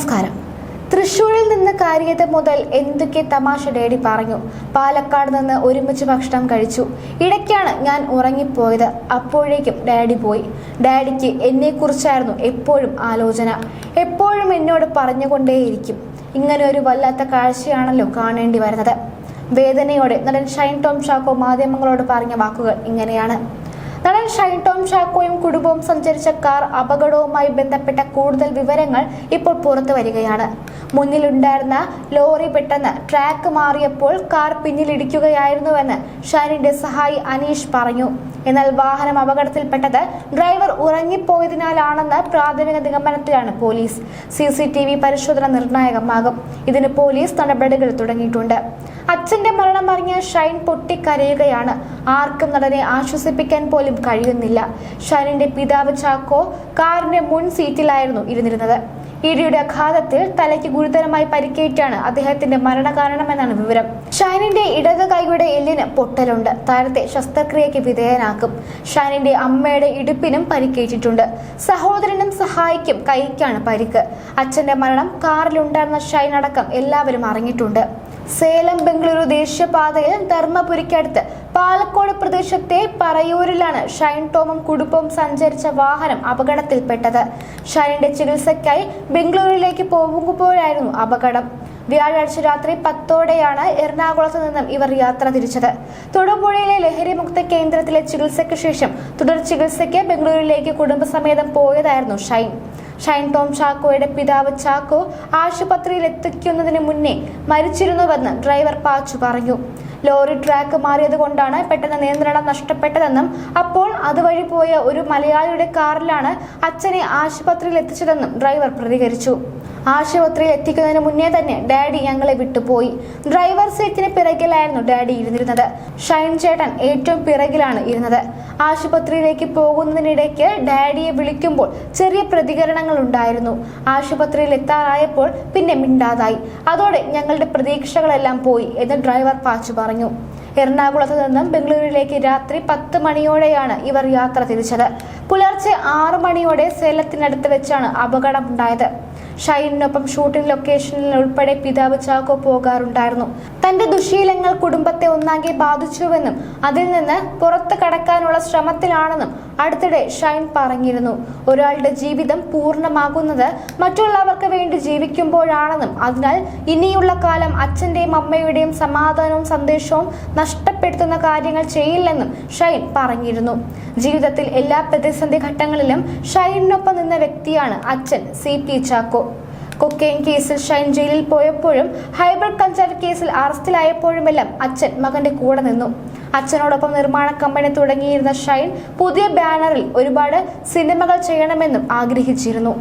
നമസ്കാരം. തൃശൂരിൽ നിന്ന് കാര്യത് മുതൽ എന്തൊക്കെ തമാശ ഡേഡി പറഞ്ഞു. പാലക്കാട് നിന്ന് ഒരുമിച്ച് ഭക്ഷണം കഴിച്ചു. ഇടയ്ക്കാണ് ഞാൻ ഉറങ്ങിപ്പോയത്. അപ്പോഴേക്കും ഡാഡി പോയി. ഡാഡിക്ക് എന്നെക്കുറിച്ചായിരുന്നു എപ്പോഴും ആലോചന. എപ്പോഴും എന്നോട് പറഞ്ഞുകൊണ്ടേയിരിക്കും. ഇങ്ങനെ ഒരു വല്ലാത്ത കാഴ്ചയാണല്ലോ കാണേണ്ടി വരുന്നത്. വേദനയോടെ നടൻ ഷൈൻ ടോം ചാക്കോ മാധ്യമങ്ങളോട് പറഞ്ഞ വാക്കുകൾ ഇങ്ങനെയാണ്. നടൻ ഷൈൻ ചാക്കോയും കുടുംബവും സഞ്ചരിച്ച കാർ അപകടവുമായി ബന്ധപ്പെട്ട കൂടുതൽ വിവരങ്ങൾ ഇപ്പോൾ പുറത്തു വരികയാണ് മുന്നിലുണ്ടായിരുന്ന ലോറി പെട്ടെന്ന് ട്രാക്ക് മാറിയപ്പോൾ കാർ പിന്നിലിടിക്കുകയായിരുന്നുവെന്ന് ഷൈനിന്റെ സഹായി അനീഷ് പറഞ്ഞു. എന്നാൽ വാഹനം അപകടത്തിൽപ്പെട്ടത് ഡ്രൈവർ ഉറങ്ങിപ്പോയതിനാലാണെന്ന് പ്രാഥമിക നിഗമനത്തിലാണ് police. C C T V പരിശോധന നിർണായകമാകും. ഇതിന് പോലീസ് നടപടികൾ തുടങ്ങിയിട്ടുണ്ട്. അച്ഛന്റെ മരണം അറിഞ്ഞ ഷൈൻ പൊട്ടിക്കരയുകയാണ്. ആർക്കും നടനെ ആശ്വസിപ്പിക്കാൻ പോലും കഴിയുന്നില്ല. ഷൈനിന്റെ പിതാവ് ചാക്കോ കാറിന്റെ മുൻ സീറ്റിലായിരുന്നു ഇരുന്നിരുന്നത്. ഇടിയുടെ ആഘാതത്തിൽ തലയ്ക്ക് ഗുരുതരമായി പരിക്കേറ്റാണ് അദ്ദേഹത്തിന്റെ മരണകാരണമെന്നാണ് വിവരം. ഷൈനിന്റെ ഇടത് കൈയുടെ എല്ലിന് പൊട്ടലുണ്ട്. താരത്തെ ശസ്ത്രക്രിയയ്ക്ക് വിധേയനാക്കും. ഷൈനിന്റെ അമ്മയുടെ ഇടുപ്പിനും പരിക്കേറ്റിട്ടുണ്ട്. സഹോദരനും സഹായിക്കും കൈക്കാണ് പരിക്ക്. അച്ഛന്റെ മരണം കാറിലുണ്ടായിരുന്ന ഷൈൻ അടക്കം എല്ലാവരും അറിഞ്ഞിട്ടുണ്ട്. സേലം ബംഗളൂരു ദേശീയപാതയിൽ ധർമ്മപുരിക്കടുത്ത് പാലക്കോട് പ്രദേശത്തെ പറയൂരിലാണ് ഷൈൻ ടോമും കുടുംബവും സഞ്ചരിച്ച വാഹനം അപകടത്തിൽപ്പെട്ടത്. ഷൈനിന്റെ ചികിത്സയ്ക്കായി ബംഗളൂരുവിലേക്ക് പോകുമ്പോഴായിരുന്നു അപകടം. വ്യാഴാഴ്ച രാത്രി പത്തോടെയാണ് എറണാകുളത്ത് നിന്നും ഇവർ യാത്ര തിരിച്ചത്. തൊടുപുഴയിലെ ലഹരിമുക്ത കേന്ദ്രത്തിലെ ചികിത്സയ്ക്ക് ശേഷം തുടർ ചികിത്സയ്ക്ക് ബംഗളൂരുവിലേക്ക് കുടുംബസമേതം പോയതായിരുന്നു ഷൈൻ. ഷൈൻ ടോം ചാക്കോയുടെ പിതാവ് ചാക്കോ ആശുപത്രിയിൽ എത്തിക്കുന്നതിന് മുന്നേ മരിച്ചിരുന്നുവെന്ന് ഡ്രൈവർ പാച്ചു പറഞ്ഞു. ലോറി ട്രാക്ക് മാറിയത് കൊണ്ടാണ് പെട്ടെന്ന് നിയന്ത്രണം നഷ്ടപ്പെട്ടതെന്നും അപ്പോൾ അതുവഴി പോയ ഒരു മലയാളിയുടെ കാറിലാണ് അച്ഛനെ ആശുപത്രിയിൽ എത്തിച്ചതെന്നും ഡ്രൈവർ പ്രതികരിച്ചു. ആശുപത്രിയിൽ എത്തിക്കുന്നതിന് മുന്നേ തന്നെ ഡാഡി ഞങ്ങളെ വിട്ടുപോയി. ഡ്രൈവർ സീറ്റിന് പിറകിലായിരുന്നു ഡാഡി ഇരുന്നിരുന്നത്. ഷൈൻ ചേട്ടൻ ഏറ്റവും പിറകിലാണ് ഇരുന്നത്. ആശുപത്രിയിലേക്ക് പോകുന്നതിനിടയ്ക്ക് ഡാഡിയെ വിളിക്കുമ്പോൾ ചെറിയ പ്രതികരണങ്ങൾ ഉണ്ടായിരുന്നു. ആശുപത്രിയിൽ എത്താറായപ്പോൾ പിന്നെ മിണ്ടാതായി. അതോടെ ഞങ്ങളുടെ പ്രതീക്ഷകളെല്ലാം പോയി എന്ന് ഡ്രൈവർ പാച്ചു പറഞ്ഞു. എറണാകുളത്ത് നിന്നും ബംഗളൂരുവിലേക്ക് രാത്രി പത്ത് മണിയോടെയാണ് ഇവർ യാത്ര തിരിച്ചത്. പുലർച്ചെ ആറു മണിയോടെ സേലത്തിനടുത്ത് വെച്ചാണ് അപകടം അപകടമുണ്ടായത്. ഷൈനിനൊപ്പം ഷൂട്ടിംഗ് ലൊക്കേഷനിൽ ഉൾപ്പെടെ പിതാവ് ചാക്കോ പോകാറുണ്ടായിരുന്നു. തന്റെ ദുശീലങ്ങൾ കുടുംബത്തെ ഒന്നാകെ ബാധിച്ചുവെന്നും അതിൽ നിന്ന് പുറത്തു കടക്കാനുള്ള ശ്രമത്തിലാണെന്നും അടുത്തിടെ ഷൈൻ പറഞ്ഞിരുന്നു. ഒരാളുടെ ജീവിതം പൂർണമാകുന്നത് മറ്റുള്ളവർക്ക് വേണ്ടി ജീവിക്കുമ്പോഴാണെന്നും അതിനാൽ ഇനിയുള്ള കാലം അച്ഛന്റെയും അമ്മയുടെയും സമാധാനവും സന്ദേശവും നഷ്ടപ്പെടുത്തുന്ന കാര്യങ്ങൾ ചെയ്യില്ലെന്നും ഷൈൻ പറഞ്ഞിരുന്നു. ജീവിതത്തിൽ എല്ലാ പ്രതിസന്ധി ഘട്ടങ്ങളിലും ഷൈനിനൊപ്പം നിന്ന വ്യക്തിയാണ് അച്ഛൻ സി പി ചാക്കോ. കൊക്കെയിൻ കേസിൽ ഷൈൻ ജയിലിൽ പോയപ്പോഴും ഹൈബ്രിഡ് കഞ്ചാവ് കേസിൽ അറസ്റ്റിലായപ്പോഴുമെല്ലാം അച്ഛൻ മകന്റെ കൂടെ നിന്നു. അച്ഛനോടൊപ്പം നിർമ്മാണ കമ്പനി തുടങ്ങിയിരുന്ന ഷൈൻ പുതിയ ബാനറിൽ ഒരുപാട് സിനിമകൾ ചെയ്യണമെന്നും ആഗ്രഹിച്ചിരുന്നു.